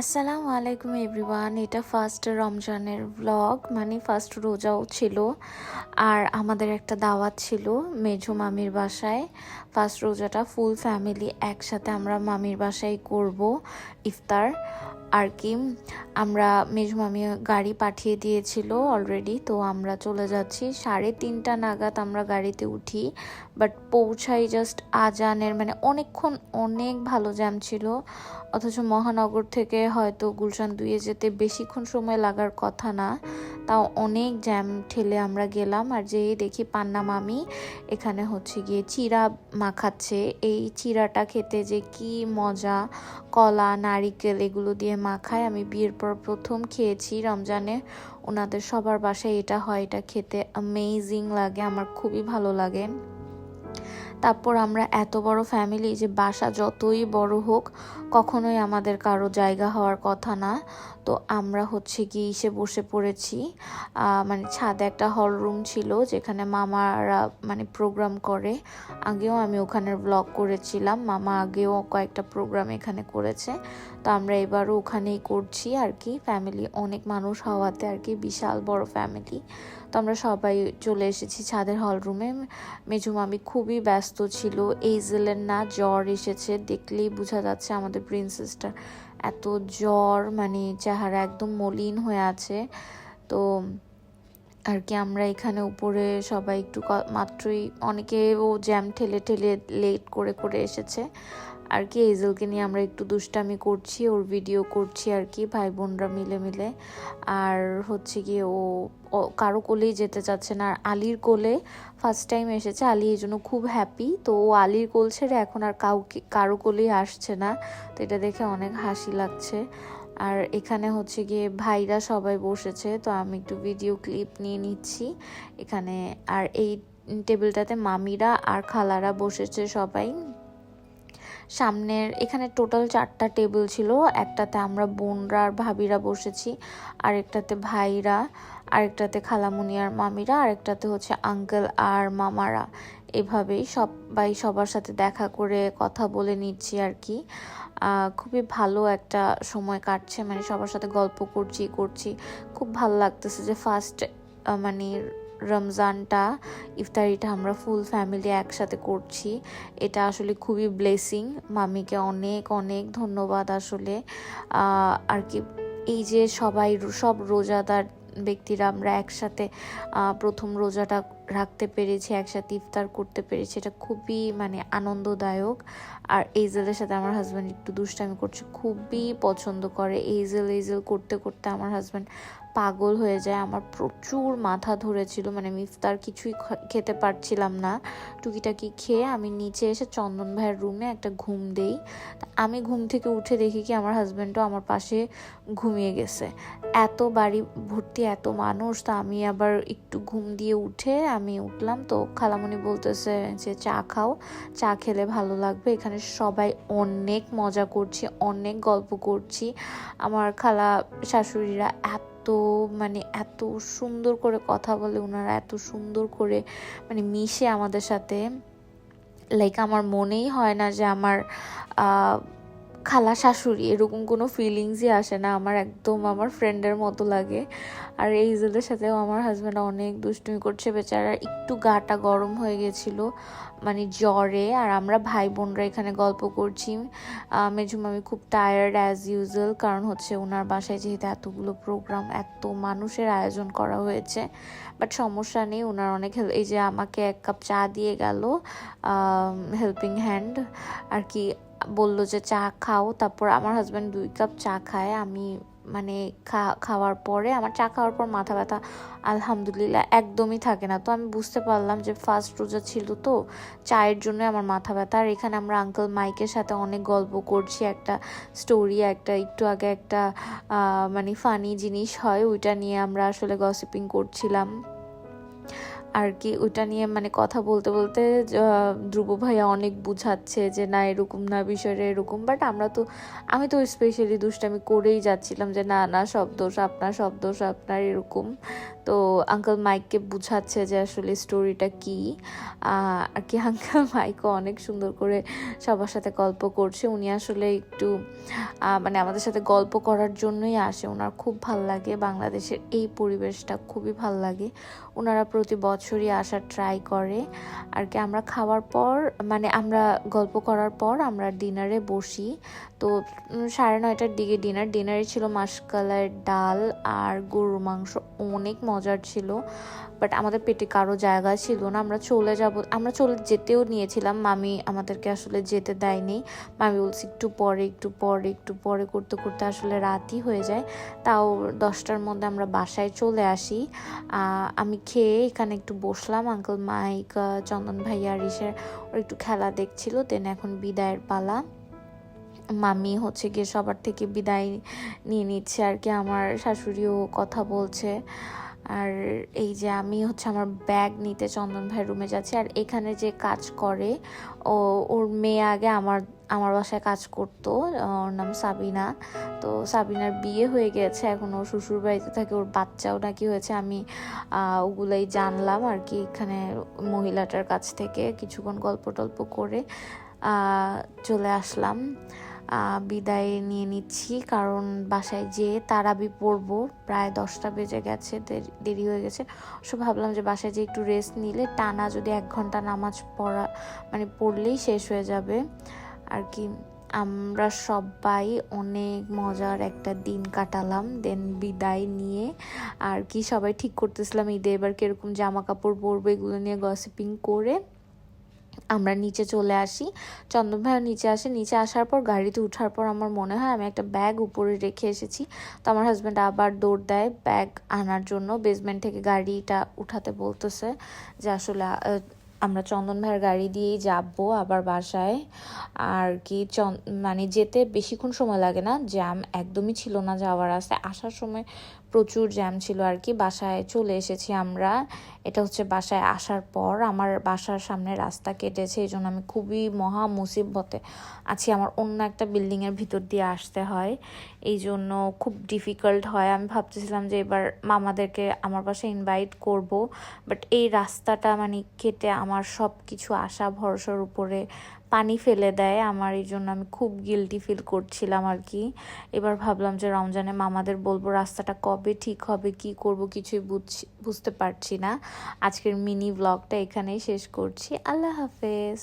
আসসালামু আলাইকুম এভরিওয়ান। এটা ফার্স্ট রমজানের ব্লগ মানে ফার্স্ট রোজাও ছিল। আর আমাদের একটা দাওয়াত ছিল মেঝো মামির বাসায়। ফার্স্ট রোজাটা ফুল ফ্যামিলি একসাথে আমরা মামির বাসায় করব, ইফতার। আর কি, আমরা মেজমামি মামি গাড়ি পাঠিয়ে দিয়েছিল অলরেডি তো আমরা চলে যাচ্ছি। সাড়ে তিনটা নাগাদ আমরা গাড়িতে উঠি বাট পৌঁছাই জাস্ট আজানের মানে অনেকক্ষণ অনেক ভালো জ্যাম ছিল। অথচ মহানগর থেকে হয়তো গুলশান দুয়ে যেতে বেশিক্ষণ সময় লাগার কথা না। তাও অনেক জ্যাম ঠেলে আমরা গেলাম। আর যেই দেখি পান্না মামি এখানে হচ্ছে গিয়ে চিরা মাখাচ্ছে। এই চিরাটা খেতে যে কি মজা, কলা, নারিকেল এগুলো দিয়ে মাখায়। আমি বিয়ের পর প্রথম খেয়েছি রমজানে। ওনাদের সবার বাসায় এটা হয়, এটা খেতে অ্যামেজিং লাগে, আমার খুবই ভালো লাগে। তারপর আমরা এত বড় ফ্যামিলি যে বাসা যতই বড় হোক, কখনোই আমাদের কারও জায়গা হওয়ার কথা না। তো আমরা হচ্ছে গিয়ে এসে বসে পড়েছি। মানে ছাদে একটা হল রুম ছিল যেখানে মামারা মানে প্রোগ্রাম করে। আগেও আমি ওখানের ব্লগ করেছিলাম, মামা আগেও কয়েকটা প্রোগ্রাম এখানে করেছে। তো আমরা এবারও ওখানেই করছি আর কি। ফ্যামিলি অনেক মানুষ হওয়াতে আর কি বিশাল বড় ফ্যামিলি তো আমরা সবাই চলে এসেছি ছাদের হল রুমে মেজু মামি খুবই ব্যস্ত ছিল। এইজেলের না জ্বর এসেছে, দেখলেই বোঝা যাচ্ছে আমাদের প্রিন্সেসটার এত জ্বর মানে চেহারা একদম মলিন হয়ে আছে। তো আর কি আমরা এখানে উপরে সবাই একটু মাত্রই অনেকে ও জ্যাম ঠেলে ঠেলে লেট করে করে এসেছে। আর কি এইজেলকে নিয়ে আমরা একটু দুষ্টামি করছি, ওর ভিডিও করছি আর কি, ভাই বোনরা মিলে মিলে। আর হচ্ছে গিয়ে ও কারও কোলেই যেতে চাচ্ছে না। আর আলির কোলে ফার্স্ট টাইম এসেছে। আলি এই জন্য খুব হ্যাপি তো ও আলির কোল ছেড়ে এখন আর কাউকে, কারও কোলেই আসছে না। তো এটা দেখে অনেক হাসি লাগছে। আর এখানে হচ্ছে গিয়ে ভাইরা সবাই বসেছে। তো আমি একটু ভিডিও ক্লিপ নিয়ে নিচ্ছি। এখানে আর এই টেবিলটাতে মামিরা আর খালারা বসেছে সবাই। সামনের এখানে টোটাল চারটা টেবিল ছিল। একটাতে আমরা বোনরা আর ভাবিরা বসেছি, আরেকটাতে ভাইরা, আরেকটাতে খালামুনি আর মামিরা, আরেকটাতে হচ্ছে আঙ্কেল আর মামারা। এভাবেই সবাই সবার সাথে দেখা করে কথা বলে নিচ্ছি আর কি। খুবই ভালো একটা সময় কাটছে মানে সবার সাথে গল্প করছি করছি। খুব ভালো লাগতেছে যে ফার্স্ট মানে রমজানটা, ইফতারিটা আমরা ফুল ফ্যামিলি একসাথে করছি। এটা আসলে খুবই ব্লেসিং মামিকে অনেক অনেক ধন্যবাদ আসলে। আর কি, এই যে সবাই সব রোজাদার ব্যক্তিরা আমরা একসাথে প্রথম রোজাটা রাখতে পেরেছি, একসাথে ইফতার করতে পেরেছি, এটা খুবই মানে আনন্দদায়ক। আর এইজেলের সাথে আমার হাজব্যান্ড একটু দুষ্টামি করছে, খুবই পছন্দ করে। এইজেল এইজেল করতে করতে আমার হাজব্যান্ড পাগল হয়ে যায়। আমার প্রচুর মাথা ধরেছিল। মানে আমি ইফতার কিছুই খেতে পারছিলাম না। টুকিটাকি খেয়ে আমি নিচে এসে চন্দন ভাইয়ের রুমে একটা ঘুম দেই। আমি ঘুম থেকে উঠে দেখি কি আমার হাজব্যান্ডও আমার পাশে ঘুমিয়ে গেছে। এত বাড়ি ভর্তি, এত মানুষ, তো আমি আবার একটু ঘুম দিয়ে উঠে আমি উঠলাম। তো খালামণি বলতেছে যে, চা খাও। চা খেলে ভালো লাগবে। এখানে সবাই অনেক মজা করছি, অনেক গল্প করছি। আমার খালা শাশুড়িরা এত এত মানে এত সুন্দর করে কথা বলে ওনারা এত সুন্দর করে মানে মিশে আমাদের সাথে। লাইক আমার মনেই হয় না যে আমার খালা শাশুড়ি, এরকম কোনো ফিলিংসই আসে না। আমার একদম আমার ফ্রেন্ডের মতো লাগে। আর এই ইজেলের সাথেও আমার হাজব্যান্ড অনেক দুষ্টুমি করছে বেচারা। একটু গাটা গরম হয়ে গেছিল মানে জ্বরে। আর আমরা ভাই বোনরা এখানে গল্প করছি। মেজুম আমি খুব টায়ার্ড অ্যাজ ইউজুয়াল কারণ হচ্ছে ওনার বাসায় যেহেতু এতগুলো প্রোগ্রাম এত মানুষের আয়োজন করা হয়েছে। বাট সমস্যা নেই ওনার অনেক এই যে আমাকে এক কাপ চা দিয়ে গেল হেল্পিং হ্যান্ড আর কি বলল যে চা খাও, তারপর আমার হাজব্যান্ড দুই কাপ চা খায়। আমি মানে খাওয়ার পরে, আমার চা খাওয়ার পর মাথা ব্যথা আলহামদুলিল্লাহ একদমই থাকে না। তো আমি বুঝতে পারলাম যে ফার্স্ট রোজা ছিল তো, চায়ের জন্য আমার মাথা ব্যথা। আর এখানে আমরা আঙ্কেল মাইকের সাথে অনেক গল্প করছি, একটা স্টোরি একটা একটু আগে একটা মানে ফানি জিনিস হয়, ওইটা নিয়ে আমরা আসলে গসিপিং করছিলাম। আর কি ওইটা নিয়ে মানে কথা বলতে বলতে ধ্রুব ভাইয়া অনেক বুঝাচ্ছে যে না, এরকম না, বিষয়টা এরকম। বাট আমরা তো, আমি তো স্পেশালি দুষ্টামি করেই যাচ্ছিলাম যে না না, সব দোষ আপনার, সব দোষ আপনার, এরকম। তো আঙ্কেল মাইককে বুঝাচ্ছে যে আসলে স্টোরিটা কি। আর কি আঙ্কেল মাইকও অনেক সুন্দর করে সবার সাথে গল্প করছে। উনি আসলে একটু মানে আমাদের সাথে গল্প করার জন্যই আসে। ওনার খুব ভালো লাগে। বাংলাদেশের এই পরিবেশটা খুবই ভালো লাগে। ওনারা প্রতি বছরই আসার ট্রাই করে। আর কি আমরা খাওয়ার পর মানে আমরা গল্প করার পর আমরা ডিনারে বসি। তো সাড়ে নয়টার দিকে ডিনার ডিনারে ছিল মাসকালের ডাল আর গরুর মাংস। অনেক মজার ছিল বাট আমাদের পেটে কারও জায়গা ছিল না। আমরা চলে যাব, আমরা চলে যেতেও নিয়েছিলাম। মামি আমাদেরকে আসলে যেতে দেয়নি। মামি বলছি, একটু পরে একটু পরে একটু পরে করতে করতে আসলে রাতই হয়ে যায়। তাও দশটার মধ্যে আমরা বাসায় চলে আসি। আমি খেয়ে এখানে একটু বসলাম। আঙ্কেল মাইক চন্দন ভাইয়া, রিসের ওর একটু খেলা দেখছিল। দেন এখন বিদায়ের পালা। মামি হচ্ছে গিয়ে সবার থেকে বিদায় নিয়ে নিচ্ছে আর কি। আমার শাশুড়িও কথা বলছে। আর এই যে আমি হচ্ছে আমার ব্যাগ নিতে চন্দন ভাইয়ের রুমে যাচ্ছি, আর এখানে যে কাজ করে, ও, ওর মেয়ে আগে আমার আমার বাসায় কাজ করতো, ওর নাম সাবিনা। তো সাবিনার বিয়ে হয়ে গেছে, এখন ও শ্বশুর বাড়িতে থাকে, ওর বাচ্চাও নাকি হয়েছে, আমি ওগুলাই জানলাম আর কি এখানে মহিলাটার কাছ থেকে, কিছুক্ষণ গল্প টল্প করে চলে আসলাম। বিদায় নিয়ে নিচ্ছি। কারণ বাসায় যেয়ে তারাবি পড়ব। প্রায় দশটা বেজে গেছে, দেরি হয়ে গেছে। সো ভাবলাম যে বাসায় যেয়ে একটু রেস্ট নিলে টানা যদি এক ঘণ্টা নামাজ পড়া মানে পড়লেই শেষ হয়ে যাবে। আর কি, আমরা সবাই অনেক মজার একটা দিন কাটালাম। দেন বিদায় নিয়ে আর কি সবাই ঠিক করতেছিলাম ঈদে। এবার কীরকম জামা কাপড় পরবো, এগুলো নিয়ে গসিপিং করে আমরা নিচে চলে আসি। চন্দন নিচে আসে। নিচে আসার পর, গাড়িতে উঠার পর আমার মনে হয় আমি একটা ব্যাগ উপরে রেখে এসেছি। তো আমার হাজব্যান্ড আবার দৌড় দেয় ব্যাগ আনার জন্য। বেসমেন্ট থেকে গাড়িটা উঠাতে বলতেছে যে, আসলে আমরা চন্দন ভাইয়ের গাড়ি দিয়েই যাব আবার বাসায়। আর কি মানে যেতে বেশিক্ষণ সময় লাগে না। জ্যাম একদমই ছিল না যাওয়ার রাস্তায়। আসার সময় প্রচুর জ্যাম ছিল আর কি বাসায় চলে এসেছি আমরা। এটা হচ্ছে বাসায় আসার পর আমার বাসার সামনে রাস্তা কেটেছে এই জন্য আমি খুবই মহা মুসিবতে আছি। আমার অন্য একটা বিল্ডিংয়ের ভিতর দিয়ে আসতে হয়। এই জন্য খুব ডিফিকাল্ট হয়। আমি ভাবতেছিলাম যে এবার মামাদেরকে আমার বাসায় ইনভাইট করব বাট এই রাস্তাটা মানে কেটে আমার সব কিছু আশা, ভরসার উপরে পানি ফেলে দেয়। আমার এই জন্য আমি খুব গিলটি ফিল করছিলাম আর কি এবার ভাবলাম যে রমজানে মামাদের বলব, রাস্তাটা কবে ঠিক হবে, কি করব কিছুই বুঝছি, বুঝতে পারছি না। আজকের মিনি ব্লগটা এখানেই শেষ করছি। আল্লাহ হাফেজ।